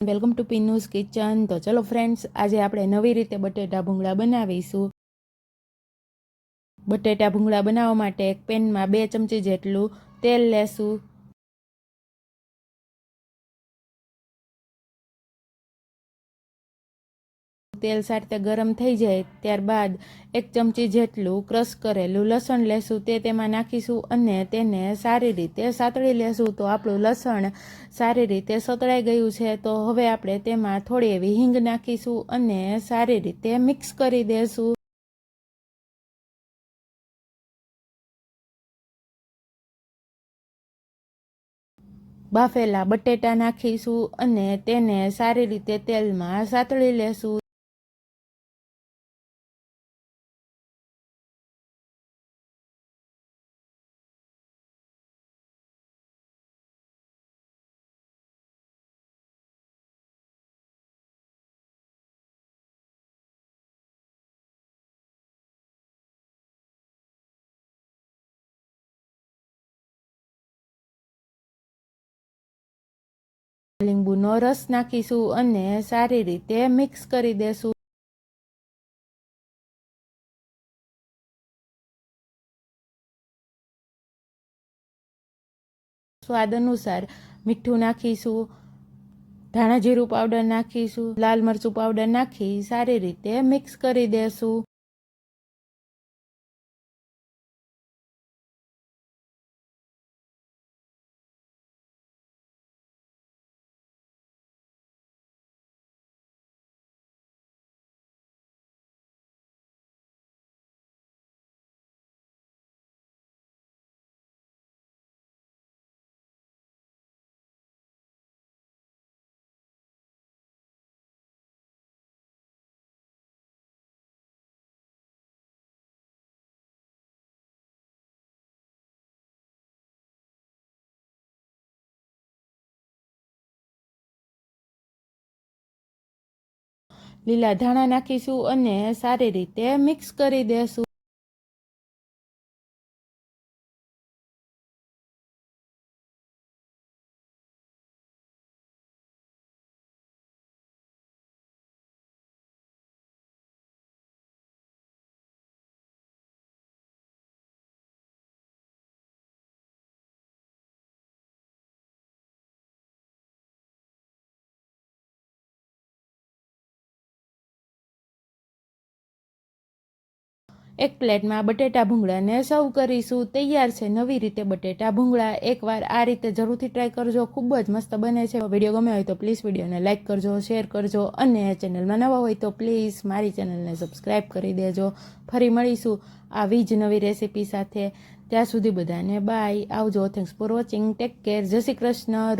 Welcome to પિન્નુઝ kitchen તો ચલો friends આજે આપણે નવી રીતે બટેટા ભૂંગળા બનાવીશું. બટેટા ભૂંગળા બનાવવા માટે એક પેનમાં બે ચમચી જેટલું તેલ લેશું. તેલ સાથે ગરમ થઈ જાય ત્યારબાદ એક ચમચી જેટલું ક્રશ કરેલું લસણ લેશું. તે તેમાં નાખીશું અને તેને સારી રીતે સાતળી લેશું. તો આપણું લસણ સારી રીતે સતળાઈ ગયું છે. તો હવે આપણે તેમાં થોડી એવી હિંગ નાખીશું અને સારી રીતે મિક્સ કરી દેશું. બાફેલા બટેટા નાખીશું અને તેને સારી રીતે તેલમાં સાતળી લેશું. લીંબુનો રસ નાખીશું અને સારી રીતે મિક્સ કરી દેશું. સ્વાદ અનુસાર મીઠું નાખીશું, ધાણા જીરું પાવડર નાખીશું, લાલ મરચું પાવડર નાખી સારી રીતે મિક્સ કરી દેશું. લીલા ધાણા નાખીશું અને સારી રીતે મિક્સ કરી દેશું. એક પ્લેટમાં બટેટા ભૂંગળાને સર્વ કરીશું. તૈયાર છે નવી રીતે બટેટા ભૂંગળા. એકવાર આ રીતે જરૂરથી ટ્રાય કરજો. ખૂબ જ મસ્ત બને છે. વીડિયો ગમે હોય તો પ્લીઝ વિડીયોને લાઇક કરજો શેર કરજો અને ચેનલમાં નવા હોય તો પ્લીઝ મારી ચેનલને સબસ્ક્રાઈબ કરી દેજો. ફરી મળીશું આવી જ નવી રેસીપી સાથે. ત્યાં સુધી બધાને બાય આવજો. Thanks for watching take care જય શ્રી કૃષ્ણ.